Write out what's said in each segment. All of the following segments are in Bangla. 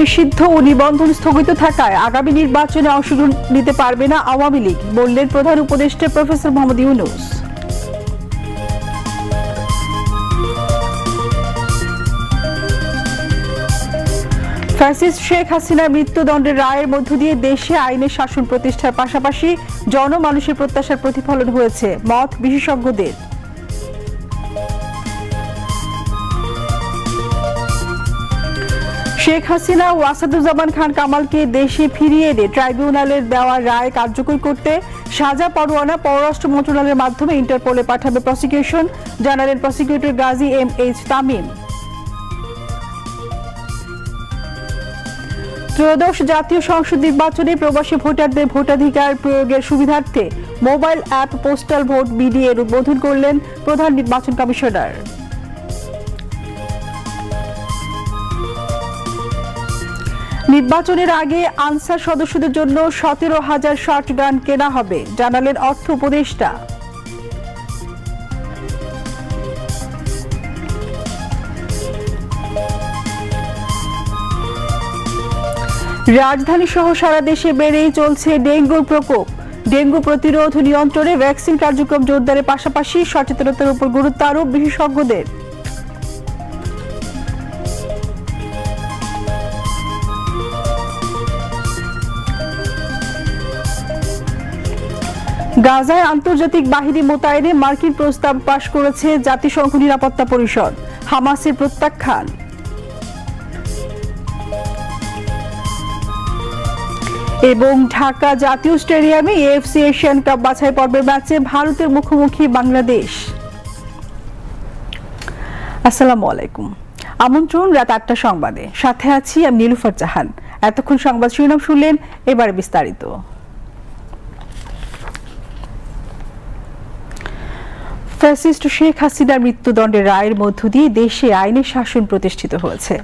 নিষিদ্ধ ও নিবন্ধন স্থগিত থাকায় আগামী নির্বাচনে অংশগ্রহণ নিতে পারবে না আওয়ামী লীগ, বললেন প্রধান উপদেষ্টা প্রফেসর মোহাম্মদ ইউনুস। ফ্যাসিস্ট শেখ হাসিনার মৃত্যুদণ্ডের রায়ের মধ্য দিয়ে দেশে আইনের শাসন প্রতিষ্ঠার পাশাপাশি জনমানুষের প্রত্যাশার প্রতিফলন হয়েছে মত বিশেষজ্ঞদের। শেখ হাসিনা ও আসাদুজ্জামান খান কামালকে দেশে ফিরিয়ে এনে ট্রাইব্যুনালের দেওয়া রায় কার্যকর করতে সাজা পরোয়ানা পররাষ্ট্র মন্ত্রণালয়ের মাধ্যমে ইন্টারপোলে পাঠাবে প্রসিকিউশন, জানালেন prosecutor Gazi M H Tamim. ত্রয়োদশ জাতীয় সংসদ নির্বাচনে প্রবাসী ভোটারদের ভোটাধিকার প্রয়োগের সুবিধার্থে mobile app postal vote BD এর উদ্বোধন করলেন প্রধান নির্বাচন কমিশনার। নির্বাচনের আগে আনসার সদস্যদের জন্য সতেরো হাজার শর্ট গান কেনা হবে, জানালেন অর্থ উপদেষ্টা। রাজধানী সহ সারা দেশে বেড়েই চলছে ডেঙ্গুর প্রকোপ। ডেঙ্গু প্রতিরোধ নিয়ন্ত্রণে ভ্যাকসিন কার্যক্রম জোরদারের পাশাপাশি সচেতনতার উপর গুরুত্ব আরোপ বিশেষজ্ঞদের। গাজায় আন্তর্জাতিক বাহিনী মোতায়েনে মার্কিন প্রস্তাব পাশ করেছে জাতিসংঘ নিরাপত্তা পরিষদ, হামাসের প্রত্যাখ্যান। এবং ঢাকা জাতীয় স্টেডিয়ামে এএফসি এশিয়ান কাপ বাছাই পর্বের ম্যাচে ভারতের মুখোমুখি বাংলাদেশ। আসসালামু আলাইকুম। আমন্ত্রণ রাত আটটা সংবাদে। সাথে আছি আমি নীলুফার জাহান। এতক্ষণ সংবাদ শিরোনাম শুনলেন, এবারে বিস্তারিত। ফ্যাসিস্ট শেখ হাসিনার মৃত্যুদণ্ডের রায়ের মধ্য দিয়ে দেশে আইনের শাসন প্রতিষ্ঠিত হয়েছে।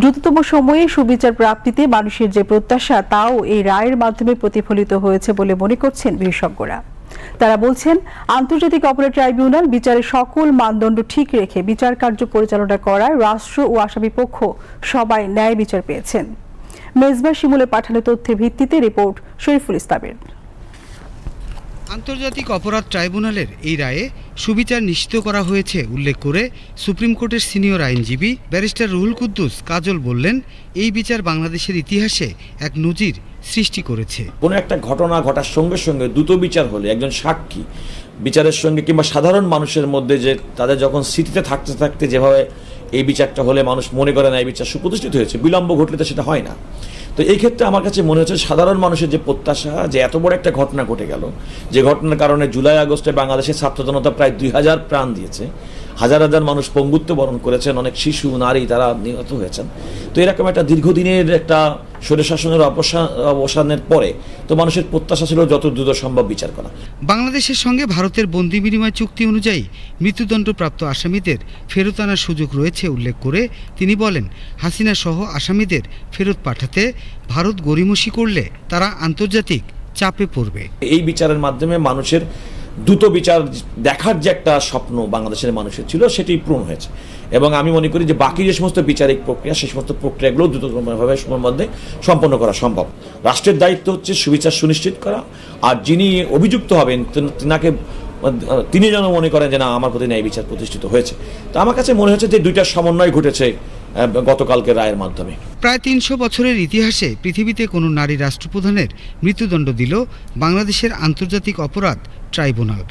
দ্রুততম সময়ে সুবিচার প্রাপ্তিতে মানুষের যে প্রত্যাশা, তাও এই রায়ের মাধ্যমে প্রতিফলিত হয়েছে বলে মনে করছেন বিশেষজ্ঞরা। তারা বলছেন, আন্তর্জাতিক অপরাধ ট্রাইব্যুনাল বিচারের সকল মানদণ্ড ঠিক রেখে বিচার কার্য পরিচালনা করায় রাষ্ট্র ও আসামি পক্ষ সবাই ন্যায় বিচার পেয়েছেন। মেজবা শিমুলে পাঠানো তথ্যের ভিত্তিতে রিপোর্ট শরীফুল ইসলামের। আন্তর্জাতিক অপরাধ ট্রাইব্যুনালের এই রায়ে সুবিচার নিশ্চিত করা হয়েছে উল্লেখ করে সুপ্রিম কোর্টের সিনিয়র আইনজীবী ব্যারিস্টার রুহুল কুদ্দুস কাজল বললেন, এই বিচার বাংলাদেশের ইতিহাসে এক নজির সৃষ্টি করেছে। কোনো একটা ঘটনা ঘটার সঙ্গে সঙ্গে দ্রুত বিচার হলে, একজন সাক্ষী বিচারের সঙ্গে কিংবা সাধারণ মানুষের মধ্যে যে তাদের যখন স্মৃতিতে থাকতে থাকতে যেভাবে এই বিচারটা হলে মানুষ মনে করে না, এই বিচার সুপ্রতিষ্ঠিত হয়েছে, বিলম্ব ঘটলে তো সেটা হয় না। তো এই ক্ষেত্রে আমার কাছে মনে হচ্ছে সাধারণ মানুষের যে প্রত্যাশা, যে এত বড় একটা ঘটনা ঘটে গেল, যে ঘটনার কারণে জুলাই আগস্টে বাংলাদেশের ছাত্র জনতা প্রায় দুই হাজার প্রাণ দিয়েছে হাজার হাজার মানুষ পঙ্গুত্ব বরণ করেছেন অনেক শিশু নারী তারা নিহত হয়েছেন। তো এরকম একটা দীর্ঘদিনের একটা স্বৈরশাসনের অবসান অবসানের পরে তো মানুষের প্রত্যাশা ছিল যত দ্রুত সম্ভব বিচার করা। বাংলাদেশের সঙ্গে ভারতের বন্দি বিনিময় চুক্তি অনুযায়ী মৃত্যুদণ্ডপ্রাপ্ত আসামিদের ফেরত আনার সুযোগ রয়েছে উল্লেখ করে তিনি বলেন হাসিনা সহ আসামিদের ফেরত পাঠাতে ভারত গড়িমসি করলে তারা আন্তর্জাতিক চাপে পড়বে। এই বিচারের মাধ্যমে মানুষের দ্রুত বিচার দেখার যে একটা স্বপ্ন বাংলাদেশের মানুষের ছিল, সেটি পূরণ হয়েছে। এবং আমি মনে করি যে বাকি যে সমস্ত বিচারিক প্রক্রিয়া, সেই সমস্ত প্রক্রিয়াগুলো দ্রুততমভাবে সময়ের মধ্যে সম্পন্ন করা সম্ভব। রাষ্ট্রের দায়িত্ব হচ্ছে সুবিচার সুনিশ্চিত করা, আর যিনি অভিযুক্ত হবেন, তিন- তিনাকে, তিনি যেন মনে করেন যে না, আমার প্রতি ন্যায় বিচার প্রতিষ্ঠিত হয়েছে। তো আমার কাছে মনে হচ্ছে যে দুইটার সমন্বয় ঘটেছে গতকালকে রায়ের মাধ্যমে। প্রায় তিনশো বছরের ইতিহাসে পৃথিবীতে কোনো নারী রাষ্ট্রপ্রধানের মৃত্যুদণ্ড দিল বাংলাদেশের আন্তর্জাতিক অপরাধ ট্রাইব্যুনাল।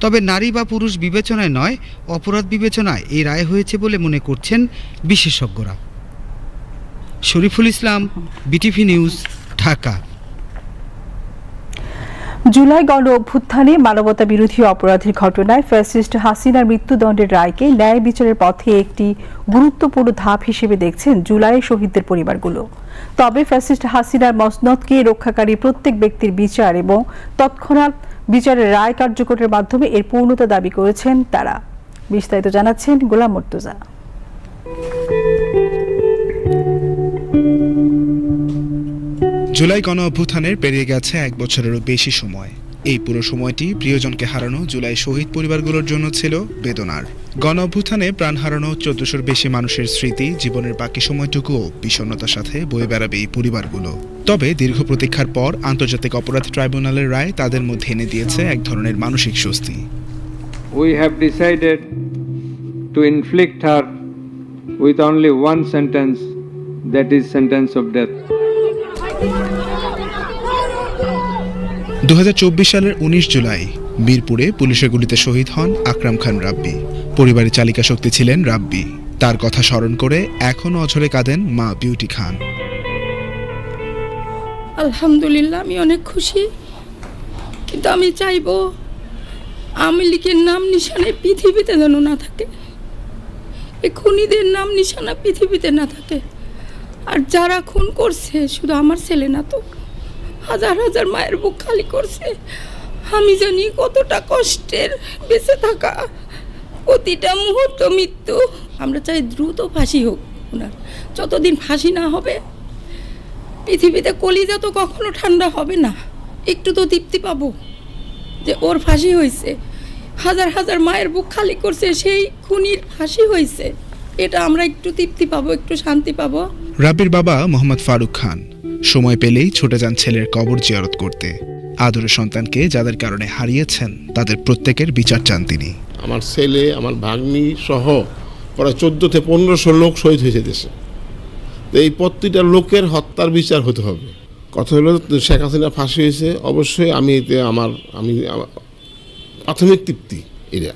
তবে নারী বা পুরুষ বিবেচনায় নয়, অপরাধ বিবেচনায় এই রায় হয়েছে বলে মনে করছেন বিশেষজ্ঞরা। Shariful Islam, BTV news, Dhaka. July গণ অভ্যুত্থানে মানবতা বিরোধী অপরাধের ঘটনায় ফ্যাসিস্ট হাসিনার মৃত্যুদণ্ডের রায়কে ন্যায় বিচারের পথে একটি গুরুত্বপূর্ণ ধাপ হিসেবে দেখছেন জুলাই শহীদদের পরিবারগুলো। তবে ফ্যাসিস্ট হাসিনার মসনদকে রক্ষাকারী প্রত্যেক ব্যক্তির বিচার এবং তৎক্ষণাৎ বিচারের রায় কার্যকরের মাধ্যমে এর পূর্ণতা দাবি করেছেন তারা। বিস্তারিত জানাচ্ছেন গোলাম মর্তুজা। জুলাই গণ অভ্যুত্থানের পেরিয়ে গেছে এক বছরেরও বেশি সময়। এই পুরো সময়টি প্রিয়জনকে হারানো জুলাই শহীদ পরিবারগুলোর জন্য ছিল বেদনার। গণ অভ্যুত্থানে প্রাণ হারানো চোদ্দশোর বেশি মানুষের স্মৃতি জীবনের বাকি সময়টুকুও বিষণ্ণতার সাথে বয়ে বেড়াবে এই পরিবারগুলো। তবে দীর্ঘ প্রতীক্ষার পর আন্তর্জাতিক অপরাধ ট্রাইব্যুনালের রায় তাদের মধ্যে এনে দিয়েছে এক ধরনের মানসিক স্বস্তি। We have decided to inflict her with only one sentence that is sentence of death. দু সালের উনিশ জুলাই মিরপুরে পুলিশের গুলিতে শহীদ হন আকরাম খান রাব্বি। পরিবারের চালিকা শক্তি ছিলেন রাব্বি। তার কথা স্মরণ করে এখনও অঝরে কাঁদেন মা বিউটি খান। আলহামদুলিল্লাহ, আমি অনেক খুশি। কিন্তু আমি চাইব আওয়ামী লীগের নাম নিশানে পৃথিবীতে যেন না থাকে। এই খুনিদের নাম নিশানা পৃথিবীতে না থাকে। আর যারা খুন করছে, শুধু আমার ছেলে না তো, হাজার হাজার মায়ের বুক খালি করছে। আমি জানি কতটা কষ্টের বেঁচে থাকা প্রতিটা মুহূর্ত মৃত্যু। আমরা চাই দ্রুত ফাঁসি হোক ওনার। যতদিন ফাঁসি না হবে, পৃথিবীতে কলিজা তো কখনো ঠান্ডা হবে না। একটু তো তৃপ্তি পাবো যে ওর ফাঁসি হয়েছে হাজার হাজার মায়ের বুক খালি করছে, সেই খুনির ফাঁসি হয়েছে এটা আমরা একটু তৃপ্তি পাবো, একটু শান্তি পাবো। রাব্বির বাবা মোহাম্মদ ফারুক খান। সময় পেলেই ছুটে যান ছেলের কবর জিয়ারত করতে। আদরের সন্তানকে যাদের কারণে হারিয়েছেন, তাদের প্রত্যেকের বিচার চান তিনি। আমার ছেলে, আমার ভাগ্নি সহ প্রায় চোদ্দ থেকে পনেরোশো লোক শহীদ হয়েছে দেশে। তো এই প্রতিটা লোকের হত্যার বিচার হতে হবে। কথা হলো, শেখ হাসিনা ফাঁসি হয়েছে। অবশ্যই আমি এতে আমার, আমি প্রাথমিক তৃপ্তি এটা।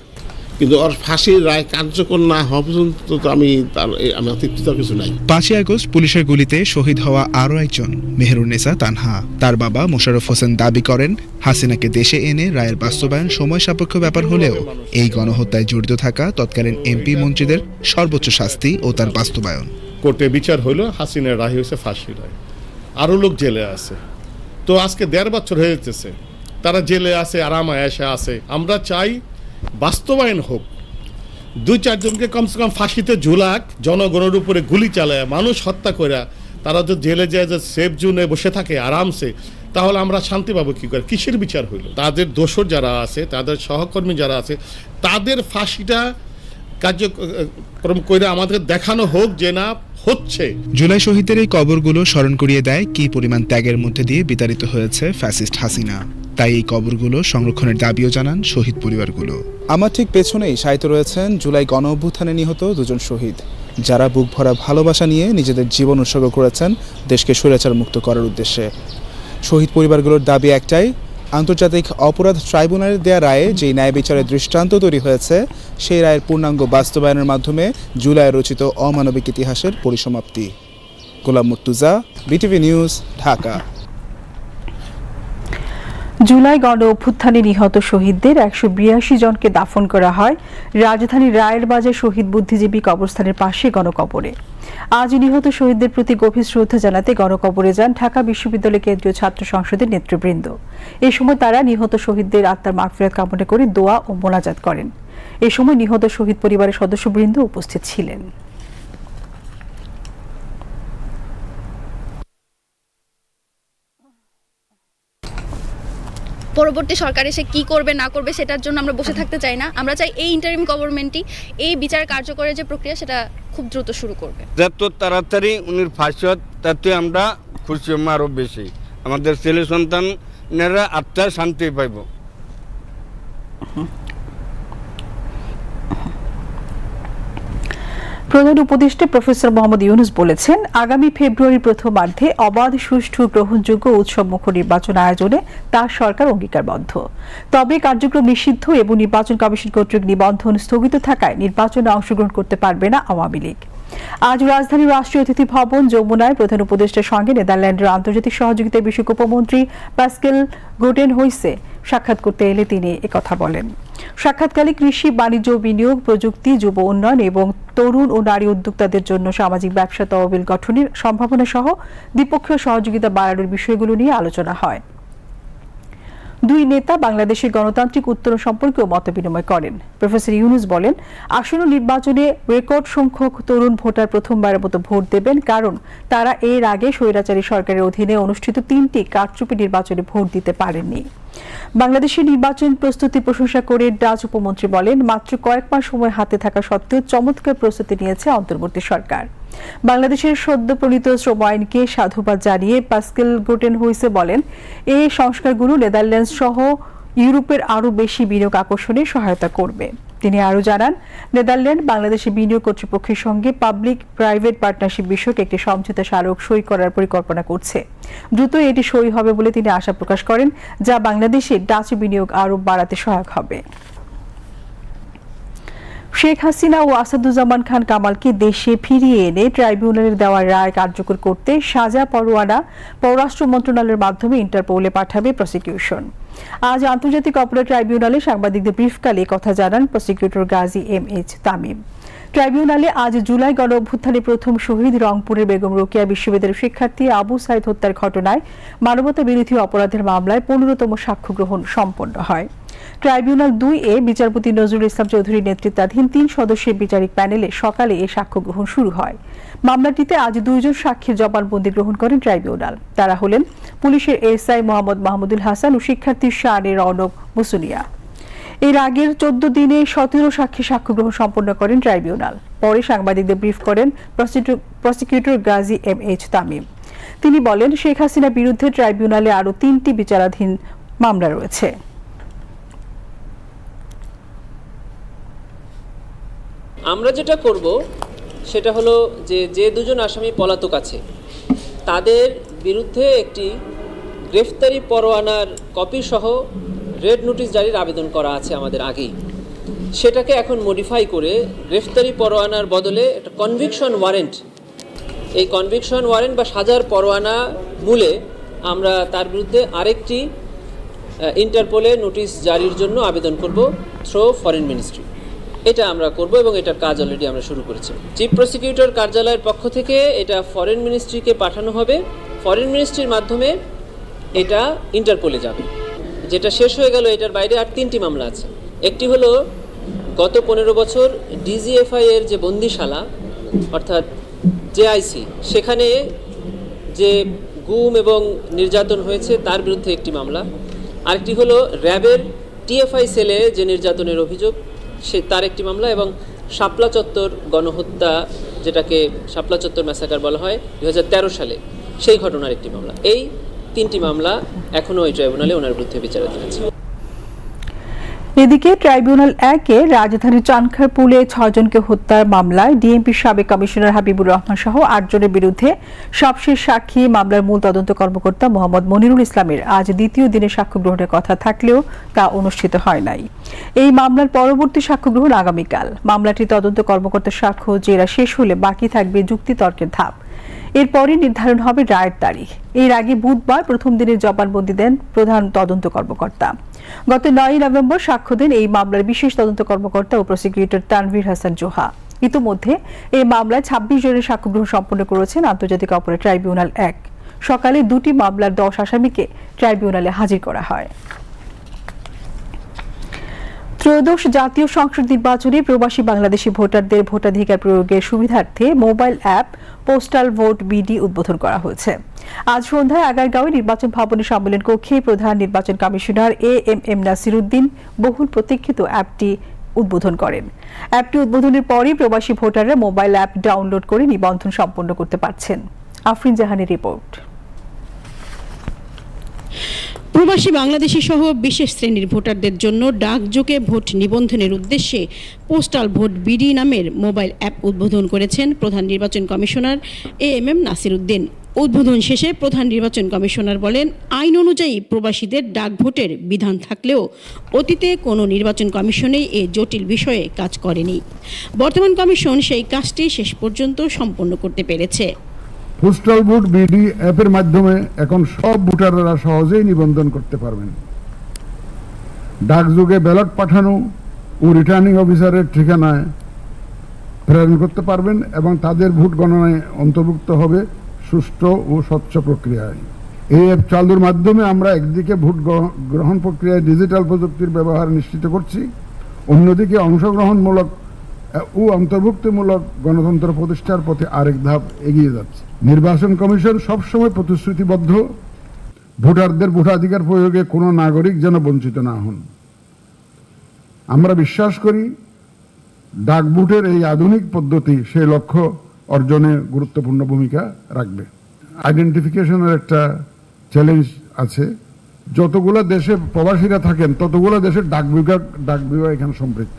কিন্তু ওর ফাঁসির রায় কার্যকর না হওয়া পর্যন্ত তো আমি তার এ- আমার তৃপ্তি তো কিছু নাই। পাঁচই আগস্ট পুলিশের গুলিতে শহীদ হওয়া আরও একজন মেহেরুন্নেসা তানহা। তার বাবা মোশাররফ হোসেন দাবি করেন হাসিনাকে দেশে এনে রায়ের বাস্তবায়ন সময় সাপেক্ষ ব্যাপার হলেও এই গণহত্যায় জড়িত থাকা তৎকালীন এমপি মন্ত্রীদের সর্বোচ্চ শাস্তি ও তার বাস্তবায়ন। কোর্টে বিচার হইল হাসিনের রায় হয়েছে ফাঁসি রায়। আরও লোক জেলে আছে। তো আজকে দেড় বছর হয়ে যেতেছে তারা জেলে আছে আরাম আয়াসে আছে। আমরা চাই বাস্তবায়ন হোক। দুই চারজনকে কমসে কম ফাঁসিতে ঝুলাক, জনগণের উপরে গুলি চালায়, মানুষ হত্যা করে তারা যদি জেলে যায়, যে সেফ জোনে বসে থাকে আরামসে, তাহলে আমরা শান্তি পাবো কী করে? কিসের বিচার হইল? তাদের দোষর যারা আছে, তাদের সহকর্মী যারা আছে, তাদের ফাঁসিটা কার্যক্রম করে আমাদের দেখানো হোক যে না হচ্ছে। জুলাই শহীদের এই কবরগুলো স্মরণ করিয়ে দেয় কি পরিমাণ ত্যাগের মধ্যে দিয়ে বিতাড়িত হয়েছে ফ্যাসিস্ট হাসিনা। তাই এই কবরগুলো সংরক্ষণের দাবিও জানান শহীদ পরিবারগুলো। আমার ঠিক পেছনেই সাহিত্য রয়েছেন জুলাই গণ অভ্যুত্থানে নিহত দুজন শহীদ। যারা বুক ভরা ভালোবাসা নিয়ে নিজেদের জীবন উৎসর্গ করেছেন, দেশকে স্বৈরাচার মুক্ত করার উদ্দেশ্যে। শহীদ পরিবারগুলোর দাবি একটাই, আন্তর্জাতিক অপরাধ ট্রাইব্যুনালের দেয়া রায়ে যেই ন্যায় বিচারের দৃষ্টান্ত তৈরি হয়েছে, সেই রায়ের পূর্ণাঙ্গ বাস্তবায়নের মাধ্যমে জুলাই রচিত অমানবিক ইতিহাসের পরিসমাপ্তি। Golam Murtuza, BTV news, Dhaka. July গণ অভ্যুত্থানে নিহত শহীদদের একশো বিরাশি জনকে দাফন করা হয়। রাজধানীর রায়ের বাজার শহীদ বুদ্ধিজীবী কবরস্থানের পাশে গণকবরে। আজ নিহত শহীদদের প্রতি গভীর শ্রদ্ধা জানাতে গণকবরে যান ঢাকা বিশ্ববিদ্যালয় কেন্দ্রীয় ছাত্র সংসদের নেতৃবৃন্দ। এই সময় তারা নিহত শহীদদের আত্মার মাগফিরাত কামনা করে দোয়া ও মোনাজাত করেন। এ সময় নিহত শহীদ পরিবারের সদস্যবৃন্দ উপস্থিত ছিলেন। পরবর্তী সরকার এসে কি করবে না করবে সেটার জন্য আমরা বসে থাকতে চাই না। আমরা চাই এই ইন্টারিম গভর্নমেন্টই এই বিচার কার্যকরের যে প্রক্রিয়া সেটা খুব দ্রুত শুরু করবে। যত তাড়াতাড়ি উনির ফাঁসি হয় তাতে আমরা খুশি হব আরও বেশি। আমাদের ছেলে সন্তানেরা আত্মার শান্তি পাইব। প্রধান উপদেষ্টা প্রফেসর মোহাম্মদ ইউনুস বলেছেন, আগামী ফেব্রুয়ারির প্রথমার্ধে অবাধ, সুষ্ঠু, গ্রহণযোগ্য উৎসবমুখ নির্বাচন আয়োজনে তার সরকার অঙ্গীকারবদ্ধ। তবে কার্যক্রম নিষিদ্ধ এবং নির্বাচন কমিশন কর্তৃক নিবন্ধন স্থগিত থাকায় নির্বাচনে অংশগ্রহণ করতে পারবে না আওয়ামী লীগ। আজ রাজধানীর রাষ্ট্রীয় অতিথি ভবন যমুনায় প্রধান উপদেষ্টার সঙ্গে নেদারল্যান্ডের আন্তর্জাতিক সহযোগিতা বিষয়ক উপমন্ত্রী প্যাসকেল গোটেন হইসে সাক্ষাৎ করতে এলে তিনি একথা বলেন। সাক্ষাৎকালে কৃষি, বাণিজ্য বিনিয়োগ, প্রযুক্তি, যুব উন্নয়ন এবং তরুণ ও নারী উদ্যোক্তাদের জন্য সামাজিক ব্যবসা তহবিল গঠনের সম্ভাবনা সহ দ্বিপক্ষীয় সহযোগিতা বাড়ানোর বিষয়গুলো নিয়ে আলোচনা হয়। দুই নেতা বাংলাদেশের গণতান্ত্রিক উত্তর সম্পর্কেও মত বিনিময় করেন। প্রফেসর ইউনুস বলেন, আসন্ন নির্বাচনে রেকর্ড সংখ্যক তরুণ ভোটার প্রথমবারের মতো ভোট দেবেন কারণ তারা এর আগে স্বৈরাচারী সরকারের অধীনে অনুষ্ঠিত তিনটি কারচুপি নির্বাচনে ভোট দিতে পারেননি। বাংলাদেশের নির্বাচন প্রস্তুতি প্রশংসা করে ডাচ উপমন্ত্রী বলেন, মাত্র কয়েক মাস সময় হাতে থাকা সত্ত্বেও চমৎকার প্রস্তুতি নিয়েছে অন্তর্বর্তী সরকার। বাংলাদেশের সদ্য প্রণীত শ্রম আইনকে সাধুবাদ জানিয়ে পাস্কেল গোটেন হুইসে বলেন এই সংস্কারগুলো নেদারল্যান্ডস সহ ইউরোপের আরও বেশি বিনিয়োগ আকর্ষণে সহায়তা করবে। তিনি আরও জানান, নেদারল্যান্ড বাংলাদেশে বিনিয়োগ কর্তৃপক্ষের সঙ্গে পাবলিক প্রাইভেট পার্টনারশিপ বিষয়ক একটি সমঝোতা স্মারক সই করার পরিকল্পনা করছে। দ্রুত এটি সই হবে বলে তিনি আশা প্রকাশ করেন, যা বাংলাদেশে ডাচ বিনিয়োগ আরও বাড়াতে সহায়ক হবে। শেখ হাসিনা ও আসাদুজ্জামান খান কামালকে দেশে ফিরিয়ে এনে ট্রাইব্যুনালের দেওয়া রায় কার্যকর করতে সাজা পরোয়ানা পররাষ্ট্র মন্ত্রণালয়ের মাধ্যমে ইন্টারপোলে পাঠাবে প্রসিকিউশন আজ আন্তর্জাতিক অপরাধ ট্রাইব্যুনালে সাংবাদিকদের ব্রিফকালে কথা জানান prosecutor Gazi M H Tamim. ট্রাইব্যুনালে আজ জুলাই গণ অভ্যুত্থানে প্রথম শহীদ রংপুরের বেগম রোকেয়া বিশ্ববিদ্যালয়ের শিক্ষার্থী আবু সাইদ হত্যার ঘটনায় মানবতা বিরোধী অপরাধের মামলায় পনেরোতম সাক্ষ্য গ্রহণ সম্পন্ন হয়। ট্রাইব্যুনাল দুই এ বিচারপতি নজরুল ইসলাম চৌধুরীর নেতৃত্বাধীন তিন সদস্যের বিচারিক প্যানেলে সকালে এ সাক্ষ্য গ্রহণ শুরু হয়। মামলাটিতে আজ দুইজন সাক্ষীর জবানবন্দি গ্রহণ করেন ট্রাইব্যুনাল। তারা হলেন পুলিশের এসআই মোহাম্মদ মাহমুদুল হাসান ও শিক্ষার্থী শাহরে রৌনক মুসুনিয়া। এর আগের চোদ্দ দিনে সতেরো সাক্ষী সাক্ষ্য গ্রহণ সম্পন্ন করেন ট্রাইব্যুনাল। পরে সাংবাদিকদের ব্রিফ করেন prosecutor- prosecutor Gazi M H Tamim. তিনি বলেন, শেখ হাসিনার বিরুদ্ধে ট্রাইব্যুনালে আরও তিনটি বিচারাধীন মামলা রয়েছে। আমরা যেটা করব, সেটা হলো যে যে দুজন আসামি পলাতক আছে, তাদের বিরুদ্ধে একটি গ্রেফতারি পরোয়ানার কপি সহ রেড নোটিশ জারির আবেদন করা আছে আমাদের আগেই। সেটাকে এখন মডিফাই করে গ্রেফতারি পরোয়ানার বদলে একটা কনভিকশন ওয়ারেন্ট এই কনভিকশন ওয়ারেন্ট বা সাজার পরোয়ানা মূলে আমরা তার বিরুদ্ধে আরেকটি ইন্টারপোলে নোটিশ জারির জন্য আবেদন করব থ্রো ফরেন মিনিস্ট্রি এটা আমরা করব এবং এটার কাজ অলরেডি আমরা শুরু করেছি। চিফ প্রসিকিউটর কার্যালয়ের পক্ষ থেকে এটা ফরেন মিনিস্ট্রিকে পাঠানো হবে। ফরেন মিনিস্ট্রির মাধ্যমে এটা ইন্টারপোলে যাবে। যেটা শেষ হয়ে গেল, এটার বাইরে আর তিনটি মামলা আছে। একটি হলো গত পনেরো বছর ডিজিএফআই এর যে বন্দিশালা, অর্থাৎ জেআইসি সেখানে যে গুম এবং নির্যাতন হয়েছে, তার বিরুদ্ধে একটি মামলা। আরেকটি হলো র্যাবের টিএফআই সেলে যে নির্যাতনের অভিযোগ সে তার একটি মামলা এবং শাপলা চত্বর গণহত্যা, যেটাকে শাপলা চত্বর ম্যাসাকার বলা হয় দুই হাজার তেরো সালে সেই ঘটনার একটি মামলা। এই তিনটি মামলা এখনও ওই ট্রাইব্যুনালে ওনার বিরুদ্ধে বিচারাধীন আছে। এদিকে ট্রাইব্যুনাল একে রাজধানীর চানখারপুলে ছয়জনকে হত্যার মামলায় ডিএমপির সাবেক কমিশনার হাবিবুর রহমান সহ আটজনের বিরুদ্ধে সবশেষ সাক্ষী মামলার মূল তদন্ত কর্মকর্তা মোহাম্মদ মনিরুল ইসলামের আজ দ্বিতীয় দিনে সাক্ষ্য গ্রহণের কথা থাকলেও তা অনুষ্ঠিত হয় নাই। এই মামলার পরবর্তী সাক্ষ্য গ্রহণ আগামীকাল। মামলাটি তদন্ত কর্মকর্তার সাক্ষ্য জেরা শেষ হলে বাকি থাকবে যুক্তিতর্কের ধাপ। এরপরই নির্ধারণ হবে রায়ের তারিখ। এর আগে বুধবার প্রথম দিনের জবানবন্দি দেন প্রধান তদন্ত কর্মকর্তা। গত নয় নভেম্বর সাক্ষ্য দেন এই মামলার বিশেষ তদন্ত কর্মকর্তা ও প্রসিকিউটর তানভীর হাসান জোহা। ইতোমধ্যে এই মামলায় ছাব্বিশ জনের সাক্ষ্য গ্রহণ সম্পন্ন করেছেন আন্তর্জাতিক অপরাধ ট্রাইব্যুনাল এক। সকালে দুটি মামলার দশ আসামিকে ট্রাইব্যুনালে হাজির করা হয়। ত্রয়োদশ জাতীয় সংসদ নির্বাচনে প্রবাসী বাংলাদেশি ভোটারদের ভোটাধিকার প্রয়োগের সুবিধার্থে mobile app, postal vote BD উদ্বোধন করা হয়েছে। আজ সন্ধ্যায় আগারগাঁওয়ে নির্বাচন ভবনের সম্মেলন কক্ষে প্রধান নির্বাচন commissioner A M M Nasir Uddin বহুল প্রতীক্ষিত অ্যাপটি উদ্বোধন করেন। অ্যাপটি উদ্বোধনের পরই প্রবাসী ভোটাররা মোবাইল অ্যাপ ডাউনলোড করে নিবন্ধন সম্পন্ন করতে পারছেন। আফরিন জাহানের রিপোর্ট। প্রবাসী বাংলাদেশি সহ বিশেষ শ্রেণির ভোটারদের জন্য ডাকযোগে ভোট নিবন্ধনের উদ্দেশ্যে পোস্টাল ভোট বিডি নামের মোবাইল অ্যাপ উদ্বোধন করেছেন প্রধান নির্বাচন commissioner A M M Nasir Uddin. উদ্বোধন শেষে প্রধান নির্বাচন কমিশনার বলেন, আইন অনুযায়ী প্রবাসীদের ডাক ভোটের বিধান থাকলেও অতীতে কোনো নির্বাচন কমিশনেই এ জটিল বিষয়ে কাজ করেনি। বর্তমান কমিশন সেই কাজটি শেষ পর্যন্ত সম্পন্ন করতে পেরেছে। পোস্টাল ভোট বিডি অ্যাপের মাধ্যমে এখন সব ভোটাররা সহজেই নিবন্ধন করতে পারবেন। ডাকযোগে ব্যালট পাঠানো ও রিটার্নিং অফিসারের ঠিকানায় প্রেরণ করতে পারবেন এবং তাদের ভোট গণনায় অন্তর্ভুক্ত হবে সুষ্ঠু ও স্বচ্ছ প্রক্রিয়ায়। এই অ্যাপ চালুর মাধ্যমে আমরা একদিকে ভোট গ্রহণ প্রক্রিয়ায় ডিজিটাল প্রযুক্তির ব্যবহার নিশ্চিত করছি, অন্যদিকে অংশগ্রহণমূলক ও অন্তর্ভুক্তিমূলক গণতন্ত্র প্রতিষ্ঠার পথে আরেক ধাপ এগিয়ে যাচ্ছে। নির্বাচন কমিশন সবসময় প্রতিশ্রুতিবদ্ধ। ভোটারদের ভোটাধিকার প্রয়োগে কোনো নাগরিক যেন বঞ্চিত না হন। আমরা বিশ্বাস করি, ডাক ভোটের এই আধুনিক পদ্ধতি সেই লক্ষ্য অর্জনে গুরুত্বপূর্ণ ভূমিকা রাখবে। আইডেন্টিফিকেশনের একটা চ্যালেঞ্জ আছে। যতগুলো দেশে প্রবাসীরা থাকেন, ততগুলো দেশের ডাক বিভাগ ডাক বিভাগ এখানে সম্পৃক্ত।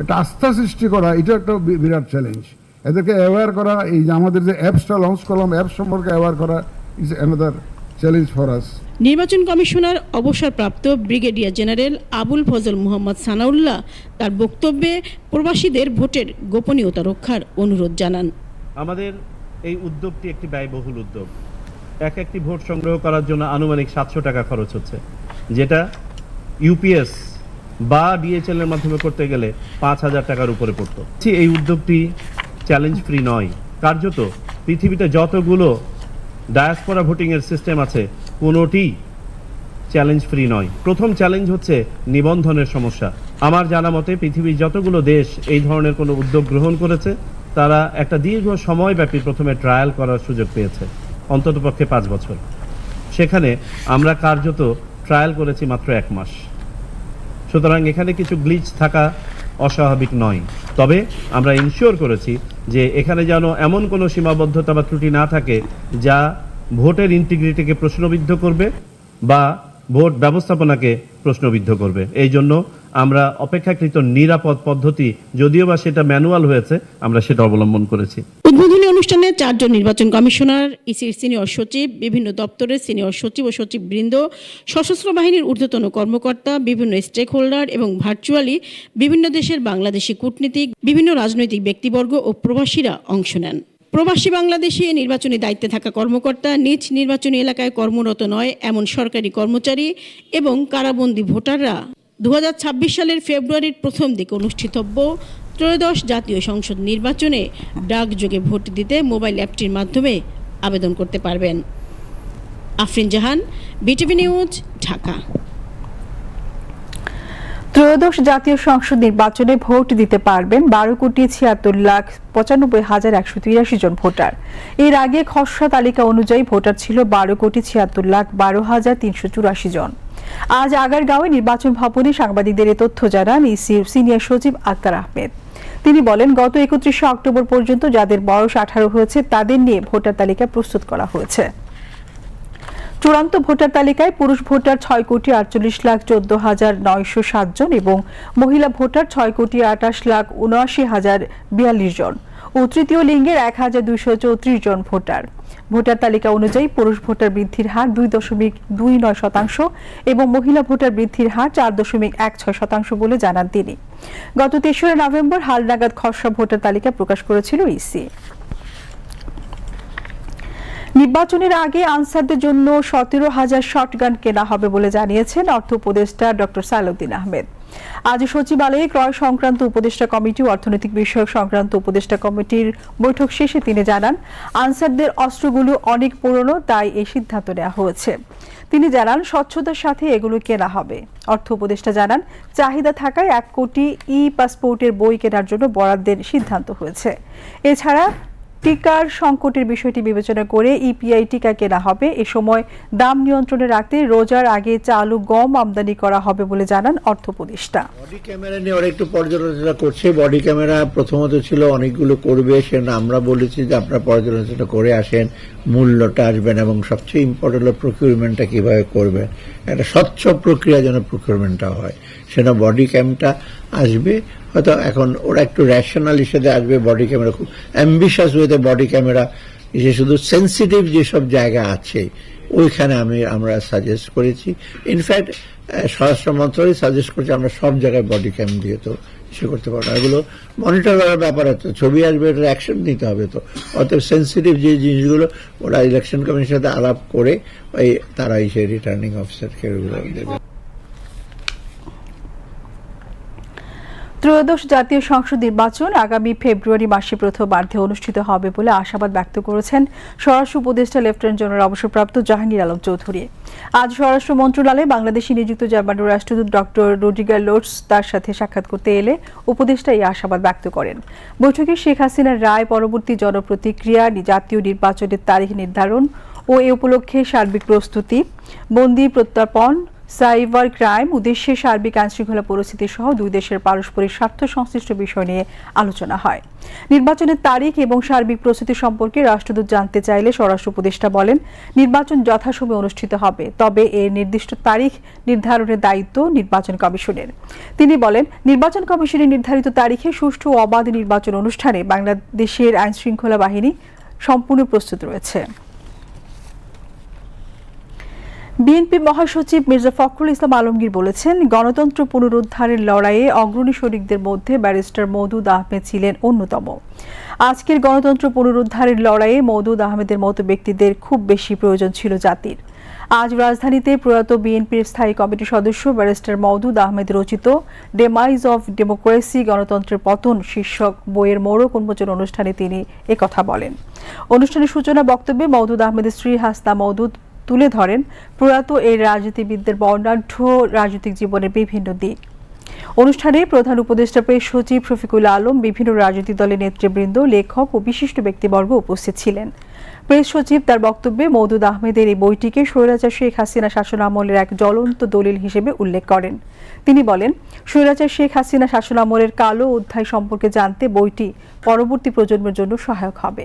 এটা আস্থা সৃষ্টি করা, এটা একটা বিরাট চ্যালেঞ্জ এদেরকে অ্যাওয়ার করা এই যে আমাদের যে অ্যাপসটা লঞ্চ করলাম অ্যাপস সম্পর্কে অ্যাওয়ার করা is another challenge for us নির্বাচন কমিশনার অবসরপ্রাপ্ত ব্রিগেডিয়ার জেনারেল আবুল ফজল মোহাম্মদ সানাউল্লাহ তার বক্তব্যে প্রবাসীদের ভোটের গোপনীয়তা রক্ষার অনুরোধ জানান। আমাদের এই উদ্যোগটি একটি ব্যয়বহুল উদ্যোগ। এক একটি ভোট সংগ্রহ করার জন্য আনুমানিক সাতশো টাকা খরচ হচ্ছে যেটা ইউপিএস বা ডিএচএল এর মাধ্যমে করতে গেলে পাঁচ হাজার টাকার উপরে পড়তো। এই উদ্যোগটি চ্যালেঞ্জ ফ্রি নয়। কার্যত পৃথিবীতে যতগুলো ডায়াসপোরা ভোটিংয়ের সিস্টেম আছে, কোনোটি চ্যালেঞ্জ ফ্রি নয়। প্রথম চ্যালেঞ্জ হচ্ছে নিবন্ধনের সমস্যা। আমার জানা মতে পৃথিবীর যতগুলো দেশ এই ধরনের কোনো উদ্যোগ গ্রহণ করেছে, তারা একটা দীর্ঘ সময়ব্যাপী প্রথমে ট্রায়াল করার সুযোগ পেয়েছে, অন্ততপক্ষে পাঁচ বছর। সেখানে আমরা কার্যত ট্রায়াল করেছি মাত্র এক মাস। সুতরাং এখানে কিছু গ্লিচ থাকা অস্বাভাবিক নয়। তবে আমরা ইনশিওর করেছি যে এখানে যেন এমন কোনো সীমাবদ্ধতা বা ত্রুটি না থাকে যা ভোটের ইন্টিগ্রিটিকে প্রশ্নবিদ্ধ করবে বা ভোট ব্যবস্থাপনাকে প্রশ্নবিদ্ধ করবে। এই জন্য আমরা অপেক্ষাকৃত নিরাপদ পদ্ধতি, যদিও বা সেটা ম্যানুয়াল হয়েছে, আমরা সেটা অবলম্বন করেছি। উদ্বোধনী অনুষ্ঠানে চারজন নির্বাচন কমিশনার, ইসির সিনিয়র সচিব, বিভিন্ন দপ্তরের সিনিয়র সচিব ও সচিব বৃন্দ সশস্ত্র বাহিনীর ঊর্ধ্বতন কর্মকর্তা, বিভিন্ন স্টেক হোল্ডার এবং ভার্চুয়ালি বিভিন্ন দেশের বাংলাদেশি কূটনীতিক, বিভিন্ন রাজনৈতিক ব্যক্তিবর্গ ও প্রবাসীরা অংশ নেন। প্রবাসী বাংলাদেশে নির্বাচনী দায়িত্বে থাকা কর্মকর্তা নিজ নির্বাচনী এলাকায় কর্মরত নয়, এমন সরকারি কর্মচারী এবং কারাবন্দী ভোটাররা দু হাজার ছাব্বিশ সালের ফেব্রুয়ারির প্রথম দিকে অনুষ্ঠিতব্য ত্রয়োদশ জাতীয় সংসদ নির্বাচনে ডাকযোগে ভোট দিতে মোবাইল অ্যাপটির মাধ্যমে আবেদন করতে পারবেন। Afrin Jahan, BTV news, Dhaka. ত্রয়োদশ জাতীয় সংসদ নির্বাচনে ভোট দিতে পারবেন বারো কোটি ছিয়াত্তর লাখ পঁচানব্বই হাজার একশো তিরাশি জন ভোটার। এর আগে খসড়া তালিকা অনুযায়ী ভোটার ছিল বারো কোটি ছিয়াত্তর লাখ বারো হাজার তিনশো চুরাশি জন। আজ আগারগাঁওয়ে নির্বাচন ভবনে সাংবাদিকদের এ তথ্য জানান ইসির সিনিয়র সচিব আক্তার আহমেদ। তিনি বলেন, গত একত্রিশে অক্টোবর পর্যন্ত যাদের বয়স আঠারো হয়েছে তাদের নিয়ে ভোটার তালিকা প্রস্তুত করা হয়েছে। চূড়ান্ত ভোটার তালিকায় পুরুষ ভোটার ছয় কোটি আটচল্লিশ লাখ চোদ্দ হাজার নয়শো সাত জন এবং মহিলা ভোটার ছয় কোটি আঠাশ লাখ উনআশি হাজার বিয়াল্লিশ জন ও তৃতীয় লিঙ্গের এক হাজার দুইশো চৌত্রিশ জন ভোটার। ভোটার তালিকা অনুযায়ী পুরুষ ভোটার বৃদ্ধির হার দুই দশমিক দুই নয় শতাংশ এবং মহিলা ভোটার বৃদ্ধির হার চার দশমিক এক ছয় শতাংশ বলে জানান তিনি। গত তেসরা নভেম্বর হালনাগাদ খসড়া ভোটার তালিকা প্রকাশ করেছিল ইসি। নির্বাচনের আগে আনসারদের জন্য সতেরো হাজার শটগান কেনা হবে বলে জানিয়েছেন অর্থ উপদেষ্টা ডক্টর সালাউদ্দিন আহমেদ। আজ সচিবালয়ে ক্রয় সংক্রান্ত উপদেষ্টা কমিটি অর্থনৈতিক বিষয়ক সংক্রান্ত উপদেষ্টা কমিটির বৈঠক শেষে তিনি জানান, আনসারদের অস্ত্রগুলো অনেক পুরনো, তাই এই সিদ্ধান্ত নেওয়া হয়েছে। তিনি জানান, স্বচ্ছতার সাথে এগুলো কেনা হবে। অর্থ উপদেষ্টা জানান, চাহিদা থাকায় এক কোটি ই পাসপোর্টের বই কেনার জন্য বরাদ্দের সিদ্ধান্ত হয়েছে। এছাড়া টিকার সংকটের বিষয়টি বিবেচনা করে ইপিআই টিকা কেনা হবে। এ সময় দাম নিয়ন্ত্রণে রাখতে রোজার আগে চালু গম আমদানি করা হবে বলে জানান অর্থ উপদেষ্টা বডি ক্যামেরা নিয়ে ওরা একটু পর্যালোচনা করছে। বডি ক্যামেরা প্রথমত ছিল অনেকগুলো করবে, সে আমরা বলেছি যে আপনারা পর্যালোচনা করে আসেন, মূল্যটা আসবেন এবং সবচেয়ে ইম্পর্টেন্ট হলো প্রকিউরমেন্টটা কীভাবে করবেন একটা স্বচ্ছ প্রক্রিয়া যেন প্রকিউরমেন্টটা হয়। সেটা বডি ক্যামটা আসবে, হয়তো এখন ওরা একটু র্যাশনাল হিসেবে আসবে বডি ক্যামেরা খুব অ্যাম্বিশাস ওয়েতে বডি ক্যামেরা যে শুধু সেন্সিটিভ যেসব জায়গা আছে, ওইখানে আমি, আমরা সাজেস্ট করেছি। ইনফ্যাক্ট স্বরাষ্ট্র মন্ত্রণালয় সাজেস্ট করছে আমরা সব জায়গায় বডি ক্যাম দিয়ে তো সে করতে পারব না। এগুলো মনিটর করার ব্যাপার আছে ছবি আসবে, এটা অ্যাকশন নিতে হবে তো। অতএব সেন্সিটিভ যে জিনিসগুলো, ওরা ইলেকশন কমিশনের সাথে আলাপ করে, ওই তারাই সেই রিটার্নিং অফিসারকে দেবে। ত্রয়োদশ জাতীয় সংসদ নির্বাচন আগামী ফেব্রুয়ারি মাসে প্রথমার্ধে অনুষ্ঠিত হবে বলে আশাবাদ ব্যক্ত করেছেন স্বরাষ্ট্র উপদেষ্টা লেফটেন্যান্ট জেনারেল অবসরপ্রাপ্ত জাহাঙ্গীর আলম চৌধুরী। আজ স্বরাষ্ট্র মন্ত্রণালয়ে বাংলাদেশে নিযুক্ত জার্মানির রাষ্ট্রদূত ডক্টর রোডিগার লোটস তার সাথে সাক্ষাৎ করতে এলে উপদেষ্টা এই আশাবাদ ব্যক্ত করেন। বৈঠকে শেখ হাসিনার রায় পরবর্তী জনপ্রতিক্রিয়া, জাতীয় নির্বাচনের তারিখ নির্ধারণ ও এ উপলক্ষে সার্বিক প্রস্তুতি, বন্দি প্রত্যর্পণ সাইবার ক্রাইম উদ্দেশ্যে সার্বিক আইনশৃঙ্খলা পরিস্থিতি সহ দুই দেশের পারস্পরিক স্বার্থ সংশ্লিষ্ট বিষয় নিয়ে আলোচনা হয়। নির্বাচনের তারিখ এবং সার্বিক প্রস্তুতি সম্পর্কে রাষ্ট্রদূত জানতে চাইলে স্বরাষ্ট্র উপদেষ্টা বলেন, নির্বাচন যথাসময়ে অনুষ্ঠিত হবে, তবে এর নির্দিষ্ট তারিখ নির্ধারণের দায়িত্ব নির্বাচন কমিশনের। তিনি বলেন, নির্বাচন কমিশনের নির্ধারিত তারিখে সুষ্ঠু অবাধ নির্বাচন অনুষ্ঠানে বাংলাদেশের আইনশৃঙ্খলা বাহিনী সম্পূর্ণ প্রস্তুত রয়েছে। বিএনপি মহাসচিব মির্জা ফখরুল ইসলাম আলমগীর বলেছেন, গণতন্ত্র পুনরুদ্ধারের লড়াইয়ে অগ্রণী শরিকদের মধ্যে ব্যারিস্টার মওদুদ আহমেদ ছিলেন অন্যতম। আজকের গণতন্ত্র পুনরুদ্ধারের লড়াইয়ে মওদুদ আহমেদের মতো ব্যক্তিদের খুব বেশি প্রয়োজন ছিল জাতির। আজ রাজধানীতে প্রয়াত বিএনপির স্থায়ী কমিটির সদস্য ব্যারিস্টার মওদুদ আহমেদ রচিত ডেমাইজ অফ ডেমোক্রেসি গণতন্ত্রের পতন শীর্ষক বইয়ের মোড়ক উন্মোচন অনুষ্ঠানে তিনি একথা বলেন। অনুষ্ঠানের সূচনা বক্তব্যে মওদুদ আহমেদের স্ত্রী হাসনা মওদুদ তুলে ধরেন প্রয়াত এই রাজনীতিবিদদের বর্ণাঢ্য রাজনৈতিক জীবনের বিভিন্ন দিক। অনুষ্ঠানে প্রধান উপদেষ্টা প্রেস সচিব শফিকুল আলম বিভিন্ন রাজনৈতিক দলের নেতৃবৃন্দ, লেখক ও বিশিষ্ট ব্যক্তিবর্গ উপস্থিত ছিলেন। প্রেস সচিব তার বক্তব্যে মৌদুদ আহমেদের এই বইটিকে স্বৈরাচার শেখ হাসিনা শাসন আমলের এক জ্বলন্ত দলিল হিসেবে উল্লেখ করেন। তিনি বলেন, স্বৈরাচার শেখ হাসিনা শাসন আমলের কালো অধ্যায় সম্পর্কে জানতে বইটি পরবর্তী প্রজন্মের জন্য সহায়ক হবে।